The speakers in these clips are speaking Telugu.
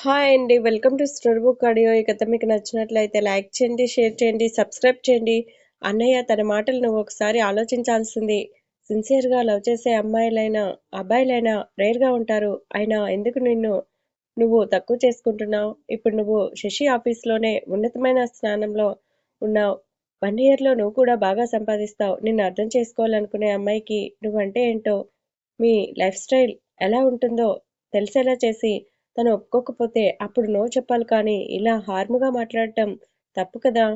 హాయ్ అండి. Welcome to store book audio. ఈ కథ మీకు నచ్చినట్లయితే లైక్ చేయండి షేర్ చేయండి సబ్స్క్రైబ్ చేయండి. అన్నయ్య తన మాటలు నువ్వు ఒకసారి ఆలోచించాల్సింది. సిన్సియర్గా లవ్ చేసే అమ్మాయిలైనా అబ్బాయిలైనా రేర్గా ఉంటారు. అయినా ఎందుకు నిన్ను నువ్వు తక్కువ చేసుకుంటున్నావు? ఇప్పుడు నువ్వు శశి ఆఫీస్లోనే ఉన్నతమైన స్థానంలో ఉన్నావు. వన్ ఇయర్లో నువ్వు కూడా బాగా సంపాదిస్తావు. నిన్ను అర్థం చేసుకోవాలనుకునే అమ్మాయికి నువ్వంటే ఏంటో మీ లైఫ్ స్టైల్ ఎలా ఉంటుందో తెలిసేలా చేసి తను ఒప్పుకోకపోతే అప్పుడు నో చెప్పాలి కానీ ఇలా హార్ముగా మాట్లాడటం తప్పు కదా?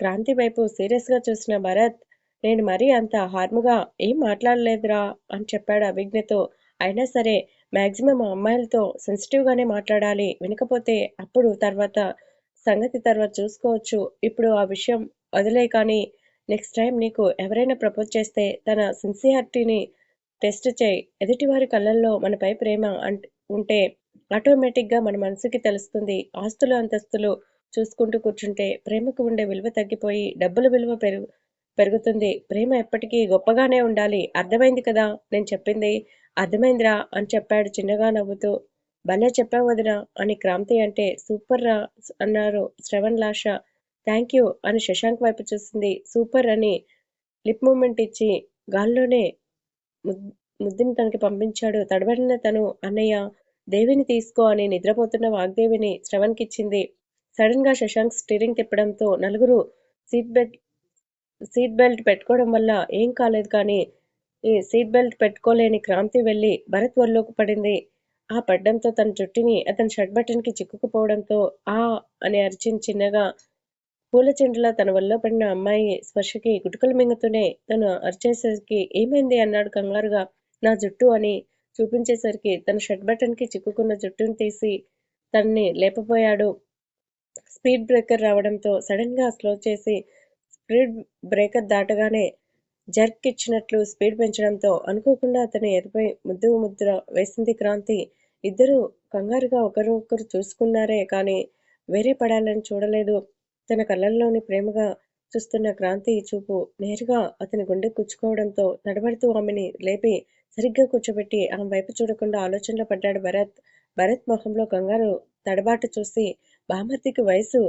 క్రాంతి వైపు సీరియస్గా చూసిన భరత్ నేను మరీ అంత హార్ముగా ఏం మాట్లాడలేదురా అని చెప్పాడు అభిజ్ఞతో. అయినా సరే మ్యాక్సిమం అమ్మాయిలతో సెన్సిటివ్గానే మాట్లాడాలి. వినకపోతే అప్పుడు తర్వాత సంగతి తర్వాత చూసుకోవచ్చు. ఇప్పుడు ఆ విషయం వదిలే కానీ నెక్స్ట్ టైం నీకు ఎవరైనా ప్రపోజ్ చేస్తే తన సిన్సియారిటీని టెస్ట్ చేయి. ఎదుటివారి కళ్ళల్లో మనపై ప్రేమ అంట్ ఉంటే ఆటోమేటిక్గా మన మనసుకి తెలుస్తుంది. ఆస్తులు అంతస్తులు చూసుకుంటూ కూర్చుంటే ప్రేమకు ఉండే విలువ తగ్గిపోయి డబ్బుల విలువ పెరుగు పెరుగుతుంది. ప్రేమ ఎప్పటికీ గొప్పగానే ఉండాలి. అర్థమైంది కదా? నేను చెప్పింది అర్థమైందిరా అని చెప్పాడు చిన్నగా నవ్వుతూ. భలే చెప్పావు వదినా అని క్రాంతి అంటే సూపర్ రా అన్నారు శ్రవణ్ లాష. థ్యాంక్ యూ అని శశాంక్ వైపు చూసింది. సూపర్ అని లిప్ మూమెంట్ ఇచ్చి గాల్లోనే ముద్దుని తనకి పంపించాడు. తడబడిన తను అన్నయ్య దేవిని తీసుకో అని నిద్రపోతున్న వాగ్దేవిని శ్రవణ్కిచ్చింది. సడన్గా శశాంక్ స్టీరింగ్ తిప్పడంతో నలుగురు సీట్ బెల్ట్ సీట్ బెల్ట్ పెట్టుకోవడం వల్ల ఏం కాలేదు కానీ ఈ సీట్ బెల్ట్ పెట్టుకోలేని క్రాంతి వెళ్ళి భరత్ వరలోకి పడింది. ఆ పడ్డంతో తన జుట్టుని అతని షర్ట్ బటన్కి చిక్కుకుపోవడంతో ఆ అని అరిచింది చిన్నగా పూల చెండులా తన వల్ల పడిన అమ్మాయి స్పర్శకి గుటుకలు మింగుతూనే తను అరిచేసరికి ఏమైంది అన్నాడు కంగారుగా. నా జుట్టు అని చూపించేసరికి తన షర్ట్ బటన్కి చిక్కుకున్న జుట్టును తీసి తనని లేపబోయాడు. స్పీడ్ బ్రేకర్ రావడంతో సడన్గా స్లో చేసి స్పీడ్ బ్రేకర్ దాటగానే జర్క్ ఇచ్చినట్లు స్పీడ్ పెంచడంతో అనుకోకుండా అతని ఎదుపై ముద్దు ముద్ర వేసింది క్రాంతి. ఇద్దరు కంగారుగా ఒకరొకరు చూసుకున్నారే కానీ వేరే పడాలని చూడలేదు. తన కళ్ళల్లోని ప్రేమగా చూస్తున్న క్రాంతి చూపు నేరుగా అతని గుండె కుచ్చుకోవడంతో తడబడుతూ ఆమెని లేపి సరిగ్గా కూర్చోబెట్టి ఆమె వైపు చూడకుండా ఆలోచనలో పడ్డాడు భరత్. భరత్ మొహంలో కంగారు తడబాటు చూసి బామర్తికి వయసు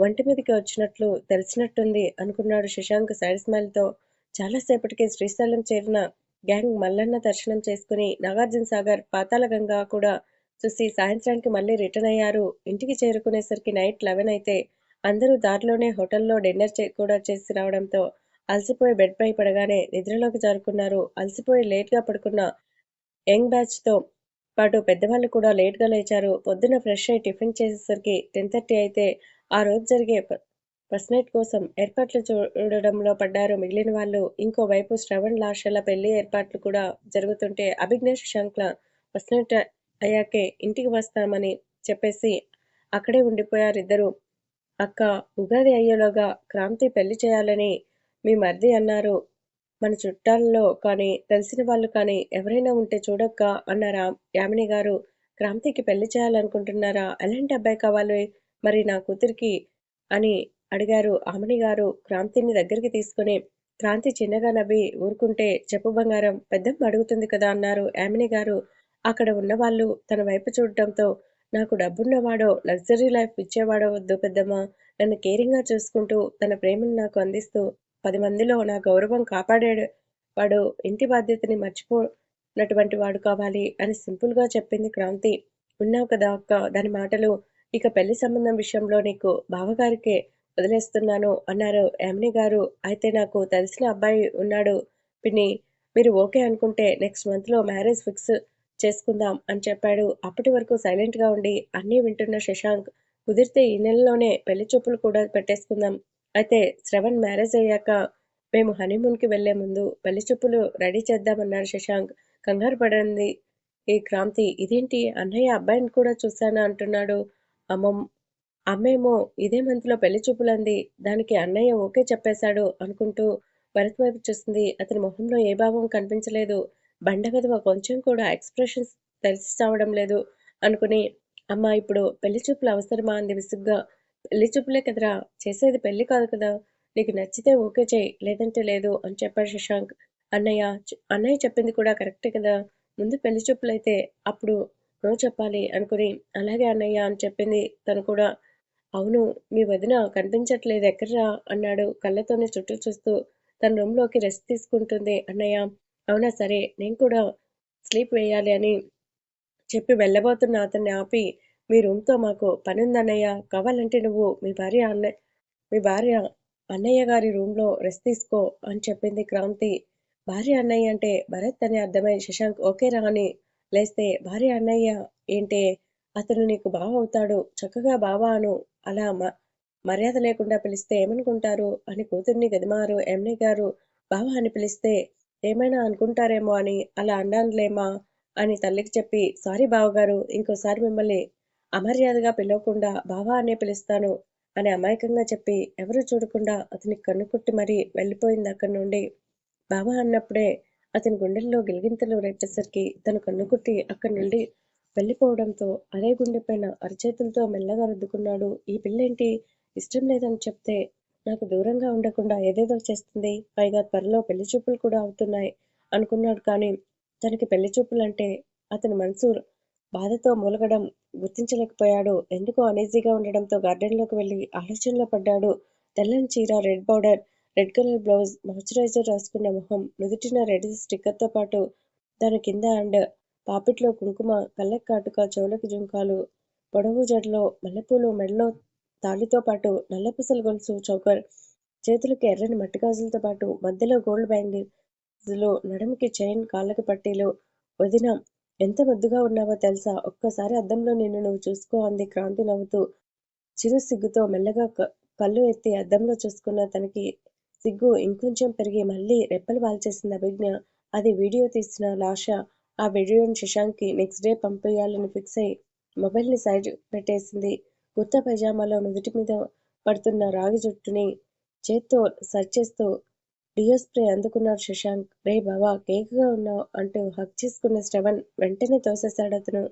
వంటి మీదకి వచ్చినట్లు తెలిసినట్టుంది అనుకున్నాడు శశాంక్ సైడ్ స్మైల్తో. చాలాసేపటికి శ్రీశైలం చేరిన గ్యాంగ్ మల్లన్న దర్శనం చేసుకుని నాగార్జున సాగర్ పాతాళ గంగా కూడా చూసి సాయంత్రానికి మళ్ళీ రిటర్న్ అయ్యారు. ఇంటికి చేరుకునేసరికి నైట్ లెవెన్ అయితే అందరూ దారిలోనే హోటల్లో డిన్నర్ కూడా చేసి రావడంతో అలసిపోయి బెడ్ పై పడగానే నిద్రలోకి జారుకున్నారు. అలసిపోయి లేట్గా పడుకున్న యంగ్ బ్యాచ్తో పాటు పెద్దవాళ్ళు కూడా లేట్గా లేచారు. పొద్దున ఫ్రెష్ అయి టిఫిన్ చేసేసరికి టెన్ థర్టీ అయితే ఆ రోజు జరిగే ఫస్ట్ నైట్ కోసం ఏర్పాట్లు చూడడంలో పడ్డారు మిగిలిన వాళ్ళు. ఇంకోవైపు శ్రవణ్ లాషల పెళ్ళి ఏర్పాట్లు కూడా జరుగుతుంటే అభిజ్ఞేష్ శంక్ల ఫస్ట్ నైట్ అయ్యాకే ఇంటికి వస్తామని చెప్పేసి అక్కడే ఉండిపోయారు ఇద్దరు అక్క ఉగాది అయ్యేలోగా క్రాంతి పెళ్ళి చేయాలని మీ మరిది అన్నారు. మన చుట్టాల్లో కానీ తెలిసిన వాళ్ళు కానీ ఎవరైనా ఉంటే చూడక్క అన్నారా యామిని గారు. క్రాంతికి పెళ్ళి చేయాలనుకుంటున్నారా? ఎలాంటి అబ్బాయి కావాలి మరి నా కూతురికి? అని అడిగారు ఆమని గారు. క్రాంతిని దగ్గరికి తీసుకుని క్రాంతి చిన్నగా నవ్వి ఊరుకుంటే చెప్పు బంగారం పెద్దమ్మ అడుగుతుంది కదా అన్నారు యామిని గారు. అక్కడ ఉన్నవాళ్ళు తన వైపు చూడటంతో నాకు డబ్బున్నవాడో లగ్జరీ లైఫ్ ఇచ్చేవాడో వద్దు పెద్దమ్మ. నన్ను కేరింగ్గా చూసుకుంటూ తన ప్రేమను నాకు అందిస్తూ పది మందిలో నా గౌరవం కాపాడాడు వాడు ఇంటి బాధ్యతని మర్చిపోనటువంటి వాడు కావాలి అని సింపుల్గా చెప్పింది క్రాంతి. ఉన్నావు కదా అక్క దాని మాటలు. ఇక పెళ్ళి సంబంధం విషయంలో నీకు బావగారికే వదిలేస్తున్నాను అన్నారు యామిని గారు. అయితే నాకు తెలిసిన అబ్బాయి ఉన్నాడు పిన్ని. మీరు ఓకే అనుకుంటే నెక్స్ట్ మంత్లో మ్యారేజ్ ఫిక్స్ చేసుకుందాం అని చెప్పాడు. అప్పటి వరకు సైలెంట్గా ఉండి అన్నీ వింటున్న శశాంక్ కుదిరితే ఈ నెలలోనే పెళ్ళి చూపులు కూడా పెట్టేసుకుందాం. అయితే శ్రవణ్ మ్యారేజ్ అయ్యాక మేము హనీమూన్కి వెళ్ళే ముందు పెళ్ళి చూపులు రెడీ చేద్దామన్నారు శశాంక్. కంగారు పడింది. ఈ క్రాంతి ఇదేంటి? అన్నయ్య అబ్బాయిని కూడా చూశాను? అంటున్నాడు అమ్మం. అమ్మేమో ఇదే మంత్లో పెళ్ళి చూపులంది. దానికి అన్నయ్య ఓకే చెప్పేశాడు అనుకుంటూ భరత్ వైపు చూసింది. అతని మొహంలో ఏ భావం కనిపించలేదు. బండగదవ కొంచెం కూడా ఎక్స్ప్రెషన్స్ తెలిసి చావడం లేదు అనుకుని అమ్మ ఇప్పుడు పెళ్ళి చూపులు అవసరమా? అంది విసుగ్గా. పెళ్ళి చూపులే కదరా. చేసేది పెళ్ళి కాదు కదా. నీకు నచ్చితే ఓకే చేయి. లేదంటే లేదు అని చెప్పాడు శశాంక్. అన్నయ్య అన్నయ్య చెప్పింది కూడా కరెక్టే కదా. ముందు పెళ్ళి చూపులైతే అప్పుడు నో చెప్పాలి అనుకుని అలాగే అన్నయ్య అని చెప్పింది తను కూడా. అవును మీ వదిన కనిపించట్లేదు. ఎక్కడ్రా? అన్నాడు కళ్ళతోనే చుట్టూ చూస్తూ. తన రూమ్లోకి రెస్ట్ తీసుకుంటుంది అన్నయ్య. అవునా సరే నేను కూడా స్లీప్ వేయాలి అని చెప్పి వెళ్ళబోతున్న అతన్ని ఆపి మీ రూమ్తో మాకు పని ఉందన్నయ్య కావాలంటే నువ్వు మీ భార్య అన్నయ్య మీ భార్య అన్నయ్య గారి రూమ్లో రెస్ట్ తీసుకో అని చెప్పింది క్రాంతి. భార్య అన్నయ్య అంటే భరత్ అని అర్థమై శశాంక్ ఓకే రా అని లేస్తే భార్య అన్నయ్య ఏంటే? అతను నీకు బావ అవుతాడు. చక్కగా బావా అను. అలా మ మర్యాద లేకుండా పిలిస్తే ఏమనుకుంటారు? అని కూతుర్ని గదిమారు ఎంఏ గారు బావ అని పిలిస్తే ఏమైనా అనుకుంటారేమో అని అలా అన్నానులేమా అని తల్లికి చెప్పి సారీ బావగారు ఇంకోసారి మిమ్మల్ని అమర్యాదగా పిలవకుండా బావా అనే పిలుస్తాను అని అమాయకంగా చెప్పి ఎవరు చూడకుండా అతని కన్ను కుట్టి మరీ వెళ్ళిపోయింది అక్కడి నుండి. బావా అన్నప్పుడే అతని గుండెల్లో గిలిగింతలు రేపేసరికి తను కన్నుకుట్టి అక్కడి నుండి వెళ్ళిపోవడంతో అదే గుండెపైన అరచేతులతో మెల్లగా రుద్దుకున్నాడు. ఈ పిల్లేంటి? ఇష్టం లేదని చెప్తే నాకు దూరంగా ఉండకుండా ఏదేదో చేస్తుంది. పైగా త్వరలో పెళ్ళి చూపులు కూడా అవుతున్నాయి అనుకున్నాడు. కానీ తనకి పెళ్ళి చూపులంటే అతని మనసు బాధతో మూలగడం గుర్తించలేకపోయాడు. ఎందుకో అనీజీగా ఉండడంతో గార్డెన్లోకి వెళ్ళి ఆలోచనలో పడ్డాడు. తెల్లని చీర red powder red colour blouse moisturiser రాసుకున్న మొహం నుదుటిన రెడ్ స్టిక్కర్తో పాటు దాని కింద అండ్ పాపిట్లో కుంకుమ కళ్ళకి కాటుక చెవులకి జుంకాలు పొడవు జడలో మల్లెపూలు మెడలో తాళితో పాటు నల్లపూసల గొలుసు చౌకర్ చేతులకి ఎర్రని మట్టి గాజులతో పాటు మధ్యలో గోల్డ్ బ్యాంగిల్ నడుముకి చైన్ కాళ్ళకి పట్టీలు వదిన ఎంత ముద్దుగా ఉన్నావో తెలుసా? ఒక్కసారి అద్దంలో నిన్ను నువ్వు చూసుకో అంది క్రాంతి నవ్వుతూ. చిరు సిగ్గుతో మెల్లగా కళ్ళు ఎత్తి అద్దంలో చూసుకున్న తనకి సిగ్గు ఇంకొంచెం పెరిగి మళ్ళీ రెప్పలు వాల్చేసింది అభిజ్ఞ. అది వీడియో తీసిన లాష. ఆ వీడియోని శశాంక్కి నెక్స్ట్ డే పంపేయాలని ఫిక్స్ అయి మొబైల్ని సైడ్ పెట్టేసింది. కుర్తా పైజామాలో నుదుటి మీద పడుతున్న రాగి జుట్టుని చేత్తో సర్చ్ చేస్తూ డియో స్ప్రే అందుకున్నాడు శశాంక్. రే బావా కేకగా ఉన్నావు అంటూ హక్ చేసుకున్న శ్రవణ్ వెంటనే తోసేశాడు అతను.